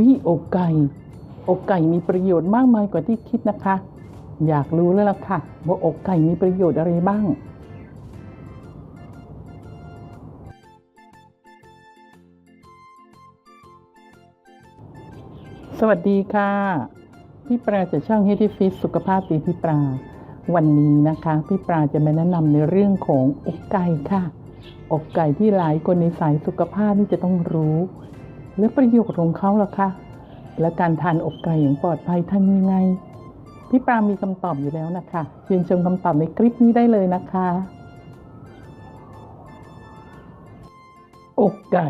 วิอกไก่อกไก่มีประโยชน์มากมายกว่าที่คิดนะคะ อยากรู้แล้วล่ะค่ะ ว่าอกไก่มีประโยชน์อะไรบ้าง สวัสดีค่ะ พี่ปลาจากช่องเฮติฟิตสุขภาพดีพี่ปลาวันนี้นะคะ พี่ปลาจะมาแนะนำในเรื่องของอกไก่ค่ะ อกไก่ที่หลายคนในสายสุขภาพนี่จะต้องรู้ และประโยชน์ของเขาล่ะคะ และการทานอกไก่อย่างปลอดภัยทำยังไง พี่ปลามีคำตอบอยู่แล้วนะคะเชิญชมคำตอบในคลิปนี้ได้เลยนะคะ อกไก่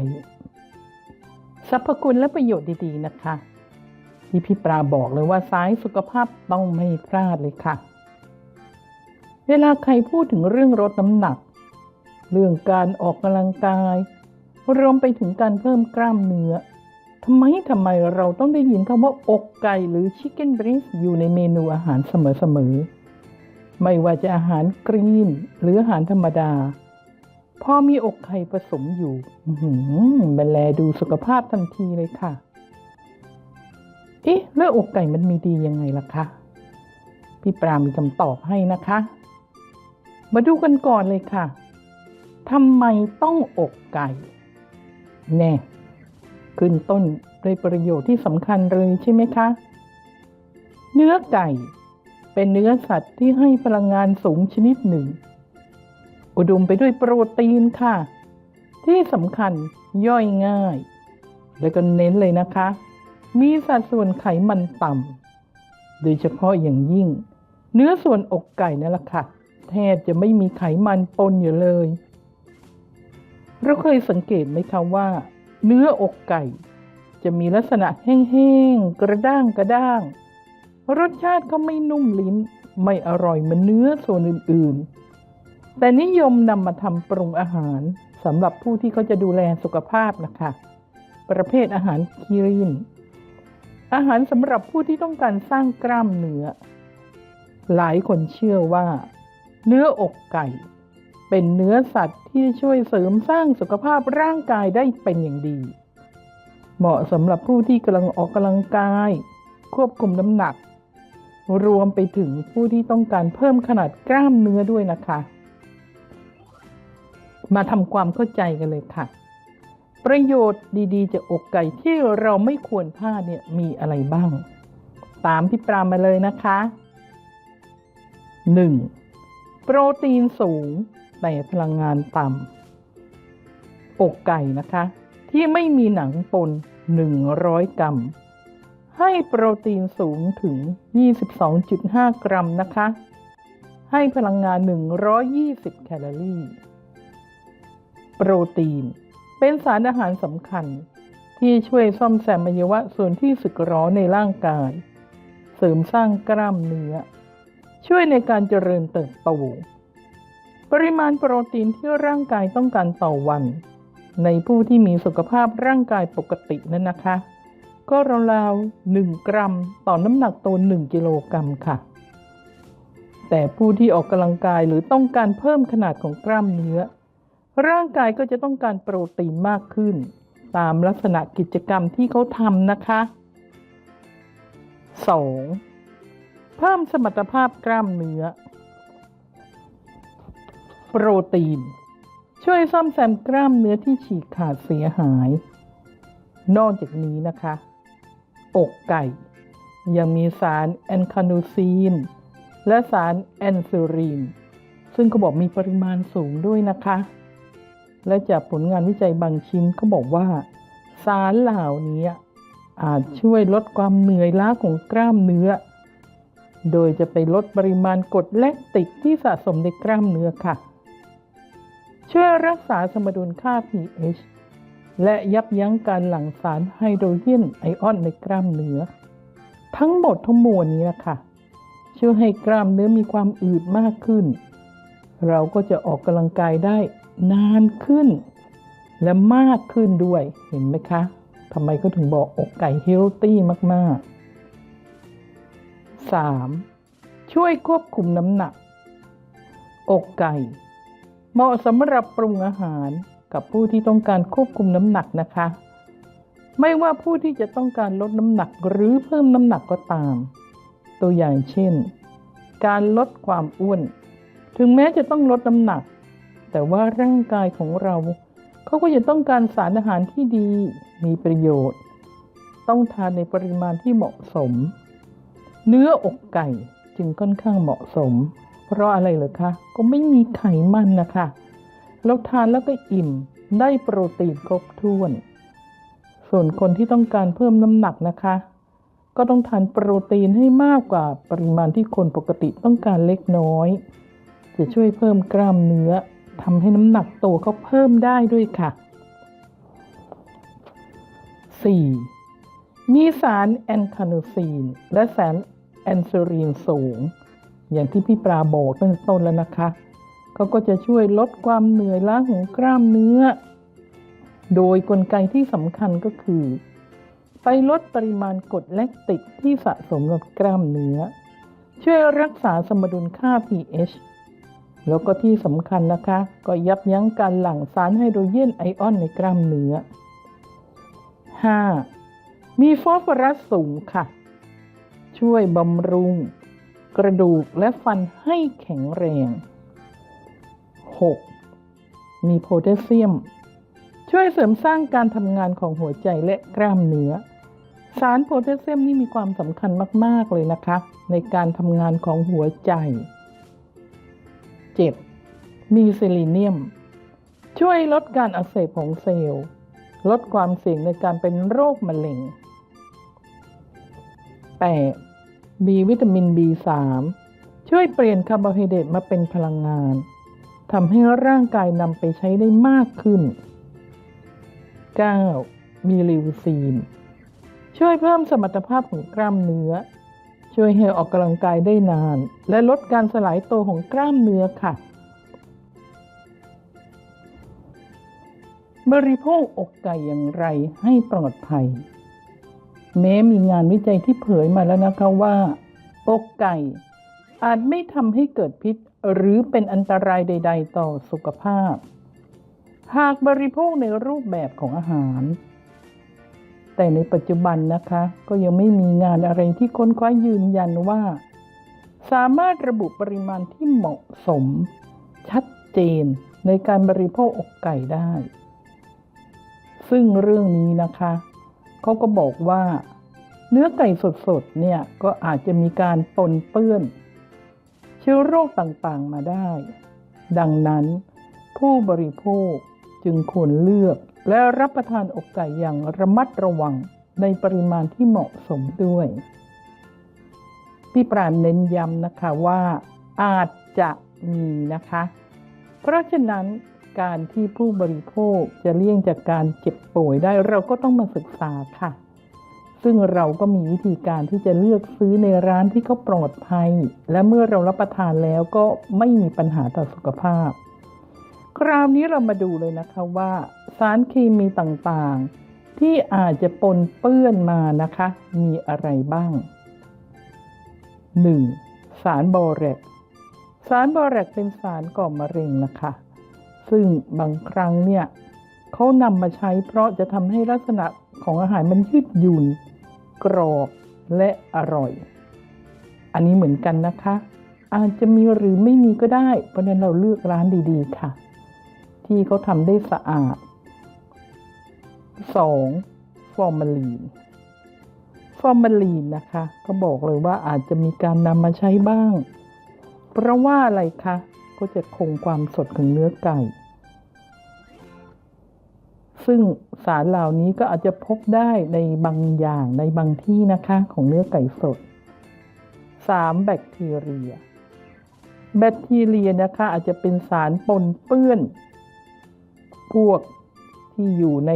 สรรพคุณและประโยชน์ดีๆนะคะ ที่พี่ปลาบอกเลยว่าสายสุขภาพต้องไม่พลาดเลยค่ะ เวลาใครพูดถึงเรื่องลดน้ำหนัก เรื่องการออกกำลังกาย รวมไปถึงการเพิ่มกล้ามเนื้อทำไมทำไมเราต้องได้ยินคำว่าอกไก่หรือ chicken breast อยู่ในเมนูอาหารเสมอๆ ไม่ว่าจะอาหารกรีนหรืออาหารธรรมดา พอมีอกไก่ผสมอยู่อื้อหือมันแลดูสุขภาพทันทีเลยค่ะ เอ๊ะแล้วอกไก่มันมีดียังไงล่ะคะ พี่ปรามีคำตอบให้นะคะ มาดูกันก่อนเลยค่ะทำไมต้องอกไก่ แน่ขึ้นต้นด้วยประโยชน์ที่สำคัญเลยใช่ไหมคะ เนื้อไก่ เป็นเนื้อสัตว์ที่ให้พลังงานสูงชนิดหนึ่ง อุดมไปด้วยโปรตีนค่ะ ที่สำคัญย่อยง่าย และก็เน้นเลยนะคะ มีสัดส่วนไขมันต่ำโดยเฉพาะอย่างยิ่ง เนื้อส่วนอกไก่นั่นแหละค่ะ แทบจะไม่มีไขมันปนอยู่เลย เราเคยสังเกตไหมคะว่า เนื้ออกไก่ จะมีลักษณะแห้งๆ กระด้างกระด้าง รสชาติก็ไม่นุ่มลิ้น ไม่อร่อยเหมือนเนื้อส่วนอื่นๆ แต่นิยมนำมาทำปรุงอาหารสำหรับผู้ที่เขาจะดูแลสุขภาพนะคะ ประเภทอาหารคีรีนอาหารสำหรับผู้ที่ต้องการสร้างกล้ามเนื้อ หลายคนเชื่อว่า เนื้ออกไก่ เป็นเนื้อสัตว์ที่ช่วยเสริมสร้างสุขภาพร่างกายได้เป็นอย่างดี เหมาะสำหรับผู้ที่กำลังออกกำลังกาย ควบคุมน้ำหนัก รวมไปถึงผู้ที่ต้องการเพิ่มขนาดกล้ามเนื้อด้วยนะคะ มาทำความเข้าใจกันเลยค่ะ ประโยชน์ดีๆจากอกไก่ที่เราไม่ควรพลาดเนี่ยมีอะไรบ้าง ตามพี่ปรามมาเลยนะคะ 1. โปรตีนสูง แต่พลังงานต่ำอกไก่นะคะ ที่ไม่มีหนังปน 100 กรัม ให้โปรตีนสูงถึง 22.5 กรัมนะคะ ให้พลังงาน 120 แคลอรี่ โปรตีน เป็นสารอาหารสำคัญที่ช่วยซ่อมแซมอวัยวะส่วนที่สึกหรอในร่างกาย เสริมสร้างกล้ามเนื้อ ช่วยในการเจริญเติบโต ปริมาณโปรตีนที่ร่างกายต้องการต่อวัน ในผู้ที่มีสุขภาพร่างกายปกตินั้นนะคะ ก็ราวๆ1กรัมต่อน้ำหนักตัว1กิโลกรัมค่ะ แต่ผู้ที่ออกกำลังกายหรือต้องการเพิ่มขนาดของกล้ามเนื้อ ร่างกายก็จะต้องการโปรตีนมากขึ้น ตามลักษณะกิจกรรมที่เขาทำนะคะ 2. เพิ่มสมรรถภาพกล้ามเนื้อ โปรตีน ช่วยซ่อมแซมกล้ามเนื้อที่ฉีกขาดเสียหาย นอกจากนี้นะคะ อกไก่ ยังมีสารแอนคานูซีน และสารแอนซิรีนซึ่งเขาบอกมีปริมาณสูงด้วยนะคะ และจากผลงานวิจัยบางชิ้นเขาบอกว่า สารเหล่านี้อาจช่วยลดความเหนื่อยล้าของกล้ามเนื้อ โดยจะไปลดปริมาณกรดแลคติกที่สะสมในกล้ามเนื้อค่ะ ช่วยรักษาสมดุลค่า pH และยับยั้งการหลั่งสารไฮโดรเจนไอออนในกล้ามเนื้อ ทั้งหมดทั้งมวลนี้นะคะช่วยให้กล้ามเนื้อมีความอืดมากขึ้น เราก็จะออกกำลังกายได้นานขึ้น และมากขึ้นด้วยเห็นไหมคะทำไมก็ถึงบอกอกไก่เฮลตี้มาก ๆ 3. ช่วยควบคุมน้ำหนัก อกไก่ เหมาะสำหรับปรุงอาหารกับผู้ที่ต้องการควบคุมน้ำหนักนะคะ ไม่ว่าผู้ที่จะต้องการลดน้ำหนักหรือเพิ่มน้ำหนักก็ตาม ตัวอย่างเช่น การลดความอ้วน ถึงแม้จะต้องลดน้ำหนัก แต่ว่าร่างกายของเราเขาก็จะต้องการสารอาหารที่ดีมีประโยชน์ ต้องทานในปริมาณที่เหมาะสม เนื้ออกไก่จึงค่อนข้างเหมาะสม เพราะอะไรเหรอคะ ก็ไม่มีไขมันนะคะเราทานแล้วก็อิ่มได้โปรตีนครบถ้วน ส่วนคนที่ต้องการเพิ่มน้ำหนักนะคะ ก็ต้องทานโปรตีนให้มากกว่าปริมาณที่คนปกติต้องการเล็กน้อย จะช่วยเพิ่มกล้ามเนื้อทำให้น้ำหนักตัวเขาเพิ่มได้ด้วยค่ะ 4. มีสารแอนคาโนซีน และสารแอนซูรีนสูง อย่างที่พี่ปลาบอกตั้งต้นแล้วนะคะเขาก็จะช่วยลดความเหนื่อยล้าของกล้ามเนื้อ โดยกลไกที่สำคัญก็คือ ไปลดปริมาณกรดแลคติกที่สะสมในกล้ามเนื้อ ช่วยรักษาสมดุลค่า pH แล้วก็ที่สำคัญนะคะ ก็ยับยั้งการหลั่งสารไฮโดรเจนไอออนในกล้ามเนื้อ 5. มีฟอสฟอรัสสูงค่ะ ช่วยบำรุง กระดูกและฟันให้แข็งแรง 6. มีโพแทสเซียม ช่วยเสริมสร้างการทำงานของหัวใจและกล้ามเนื้อ สารโพแทสเซียมนี่มีความสำคัญมาก ๆ เลยนะคะ ในการทำงานของหัวใจ 7. มีเซเลเนียม ช่วยลดการอักเสบของเซลล์ ลดความเสี่ยงในการเป็นโรคมะเร็ง 8. มีวิตามิน B3 ช่วยเปลี่ยนคาร์โบไฮเดรตมาเป็นพลังงานทำให้ร่างกายนำไปใช้ได้มากขึ้น 9. มีลิวซีน ช่วยเพิ่มสมรรถภาพของกล้ามเนื้อ ช่วยให้ออกกำลังกายได้นาน และลดการสลายตัวของกล้ามเนื้อค่ะ บริโภคอกไก่อย่างไรให้ปลอดภัย แม้มีงานวิจัยที่เผยมาแล้วนะคะว่าอกไก่ อาจไม่ทำให้เกิดพิษหรือเป็นอันตรายใด ๆ ต่อสุขภาพ หากบริโภคในรูปแบบของอาหาร แต่ในปัจจุบันนะคะ ก็ยังไม่มีงานอะไรที่ค้นคว้ายืนยันว่า สามารถระบุปริมาณที่เหมาะสม ชัดเจนในการบริโภคอกไก่ได้ ซึ่งเรื่องนี้นะคะ เขาก็บอกว่า เนื้อไก่สดๆเนี่ยก็อาจจะมีการปนเปื้อน เชื้อโรคต่างๆมาได้ ดังนั้น ผู้บริโภคจึงควรเลือกและรับประทานอกไก่อย่างระมัดระวังในปริมาณที่เหมาะสมด้วย พี่ปราณเน้นย้ำนะคะว่าอาจจะมีนะคะ เพราะฉะนั้น การที่ผู้บริโภคจะเลี่ยงจากการเจ็บป่วยได้เราก็ต้องมาศึกษาค่ะ ซึ่งเราก็มีวิธีการที่จะเลือกซื้อในร้านที่เขาปลอดภัย และเมื่อเรารับประทานแล้วก็ไม่มีปัญหาต่อสุขภาพ คราวนี้เรามาดูเลยนะคะว่าสารเคมีต่างๆ ที่อาจจะปนเปื้อนมานะคะ มีอะไรบ้าง 1. สารบอแรกสารบอแรกเป็นสารก่อมะเร็งนะคะ ซึ่งบางครั้งเนี่ยเขานำมาใช้เพราะจะทำให้ลักษณะของอาหารมันยืดหยุ่น กรอบและอร่อย อันนี้เหมือนกันนะคะ อาจจะมีหรือไม่มีก็ได้ เพราะฉะนั้นเราเลือกร้านดีๆ ค่ะ ที่เขาทำได้สะอาด 2. ฟอร์มาลีนฟอร์มาลีนนะคะ ก็บอกเลยว่าอาจจะมีการนำมาใช้บ้าง เพราะว่าอะไรคะ ก็จะคงความสดของเนื้อไก่ ซึ่งสารเหล่านี้ก็อาจจะพบได้ในบางอย่างในบางที่นะคะของเนื้อไก่สด 3. แบคทีเรีย แบคทีเรียนะคะอาจจะเป็นสารปนเปื้อน พวกที่อยู่ใน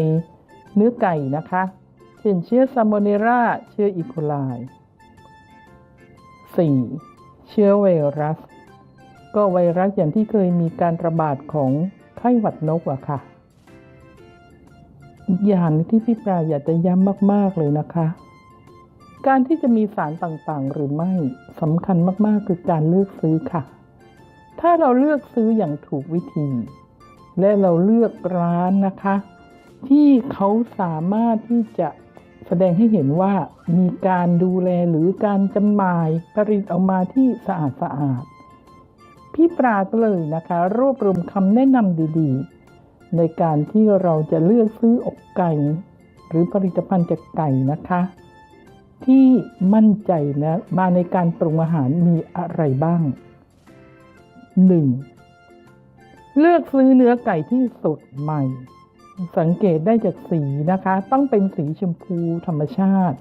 เนื้อไก่นะคะ เช่นเชื้อซามโมเนราเชื้ออีโคไล 4. เชื้อไวรัส ก็ไวรัสอย่างที่เคยมีการระบาดของไข้หวัดนกอะค่ะ อีกอย่างที่พี่ปลาอยากจะย้ำมากๆเลยนะคะ การที่จะมีสารต่างๆ หรือไม่สำคัญมากๆคือการเลือกซื้อค่ะ ถ้าเราเลือกซื้ออย่างถูกวิธี และเราเลือกร้านนะคะ ที่เขาสามารถที่จะแสดงให้เห็นว่ามีการดูแลหรือการจำหน่ายผลิตออกมาที่สะอาดสะอาดพี่ปราก็เลยนะคะ รวบรวมคำแนะนำดีๆ ในการที่เราจะเลือกซื้ออกไก่ หรือผลิตภัณฑ์จากไก่นะคะ ที่มั่นใจนะมาในการปรุงอาหารมีอะไรบ้าง 1. เลือกซื้อเนื้อไก่ที่สดใหม่ สังเกตได้จากสีนะคะ ต้องเป็นสีชมพูธรรมชาติ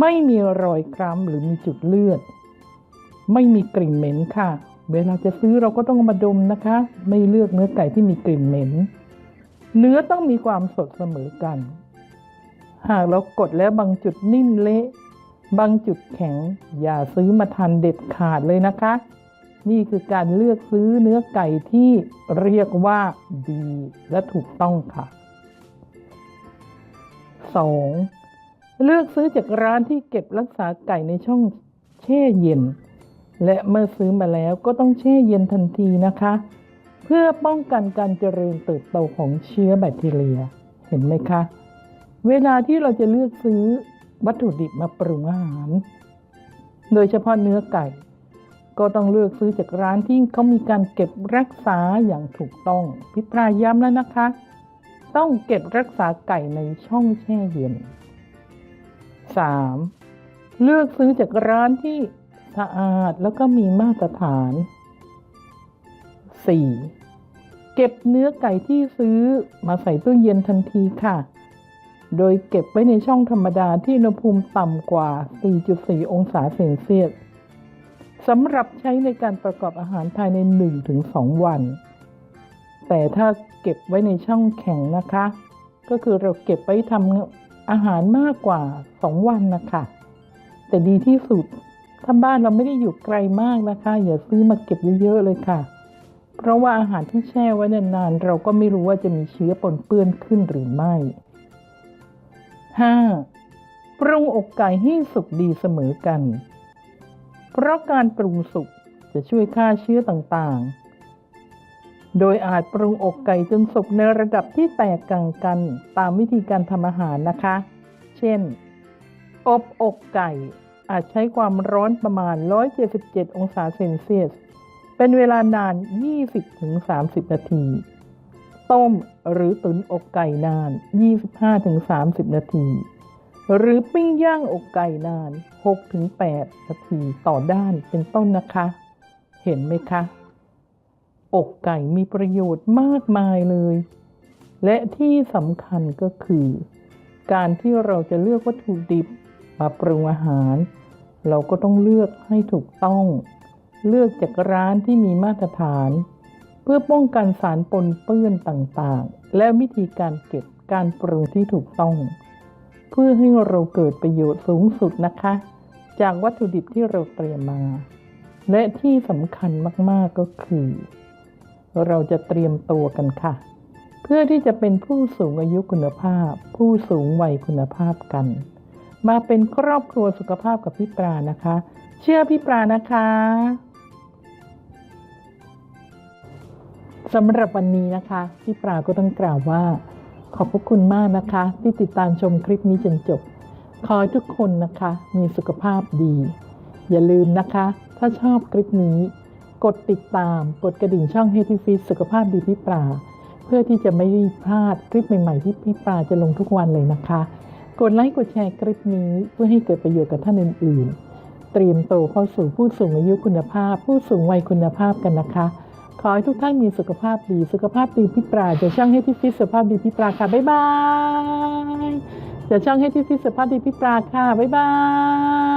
ไม่มีรอยคล้ำหรือมีจุดเลือด ไม่มีกลิ่นเหม็นค่ะเวลาจะซื้อเราก็ต้องมาดมนะคะ ไม่เลือกเนื้อไก่ที่มีกลิ่นเหม็น เนื้อต้องมีความสดเสมอกัน หากเรากดแล้วบางจุดนิ่มเละ บางจุดแข็ง อย่าซื้อมาทานเด็ดขาดเลยนะคะ นี่คือการเลือกซื้อเนื้อไก่ที่เรียกว่าดีและถูกต้องค่ะ 2. เลือกซื้อจากร้านที่เก็บรักษาไก่ในช่องแช่เย็น และเมื่อซื้อมาแล้วก็ต้องแช่เย็นทันทีนะคะ พื่อป้องกันการเจริญเติบโตของเชื้อแบคทีเรีย เห็นไหมคะ เวลาที่เราจะเลือกซื้อวัตถุดิบมาปรุงอาหาร โดยเฉพาะเนื้อไก่ ก็ต้องเลือกซื้อจากร้านที่เขามีการเก็บรักษาอย่างถูกต้อง พิพายย้ำแล้วนะคะ ต้องเก็บรักษาไก่ในช่องแช่เย็น 3. เลือกซื้อจากร้านที่สะอาดแล้วก็มีมาตรฐาน 4. เก็บเนื้อไก่ที่ซื้อมาใส่ตู้เย็นทันทีค่ะ โดยเก็บไว้ในช่องธรรมดาที่อุณหภูมิต่ำกว่า 4.4 องศาเซลเซียสสำหรับใช้ในการประกอบอาหารภายใน 1-2 วัน แต่ถ้าเก็บไว้ในช่องแข็งนะคะ ก็คือเราเก็บไว้ทำอาหารมากกว่า 2 วันนะคะ แต่ดีที่สุดถ้าบ้านเราไม่ได้อยู่ไกลมากนะคะ อย่าซื้อมาเก็บเยอะๆเลยค่ะ เพราะว่าอาหารที่แช่ไว้นานๆ เราก็ไม่รู้ว่าจะมีเชื้อปนเปื้อนขึ้นหรือไม่ 5. ปรุงอกไก่ให้สุกดีเสมอกัน เพราะการปรุงสุกจะช่วยฆ่าเชื้อต่างๆ โดยอาจปรุงอกไก่จนสุกในระดับที่แตกต่างกันตามวิธีการทำอาหารนะคะ เช่น อบอกไก่อาจใช้ความร้อนประมาณ 177 องศาเซนเซียส เป็นเวลานาน 20-30 นาที ต้มหรือตุ๋นอกไก่นาน 25-30 นาที หรือปิ้งย่างอกไก่นาน 6-8 นาทีต่อด้านเป็นต้นนะคะ เห็นไหมคะ อกไก่มีประโยชน์มากมายเลย และที่สำคัญก็คือ การที่เราจะเลือกวัตถุดิบมาปรุงอาหาร เราก็ต้องเลือกให้ถูกต้อง เลือกจากร้านที่มีมาตรฐาน เพื่อป้องกันสารปนเปื้อนต่างๆ และวิธีการเก็บการปรุงที่ถูกต้อง เพื่อให้เราเกิดประโยชน์สูงสุดนะคะ จากวัตถุดิบที่เราเตรียมมา และที่สำคัญมากๆก็คือ เราจะเตรียมตัวกันค่ะ เพื่อที่จะเป็นผู้สูงอายุคุณภาพ ผู้สูงวัยคุณภาพกัน มาเป็นครอบครัวสุขภาพกับพี่ปรานะคะ เชื่อพี่ปรานะคะ สำหรับวันนี้นะคะพี่ปราก็ต้องกล่าวว่า ขอบพระคุณมากนะคะ ที่ติดตามชมคลิปนี้จนจบ ขอให้ทุกคนนะคะมีสุขภาพดี อย่าลืมนะคะ ถ้าชอบคลิปนี้ กดติดตาม กดกระดิ่งช่อง h e a l t h Fit สุขภาพดีพี่ปรา เพื่อที่จะไม่พลาดคลิปใหม่ๆที่พี่ปราจะลงทุกวันเลยนะคะ กดไลค์กดแชร์คลิปนี้เพื่อให้เกิดประโยชน์กับท่านอื่นๆ เตรียมโตวเข้าสู่ผู้สูงอายุคุณภาพ ผู้สูงวัยคุณภาพกันนะคะ ขอให้ทุกท่านมีสุขภาพดี สุขภาพดีพี่ปลาจะช่างให้ที่ฟิตสุขภาพดีพี่ปลาค่ะ บ๊ายบายจะช่างให้ที่ฟิตสุขภาพดีพี่ปลาค่ะ บ๊ายบาย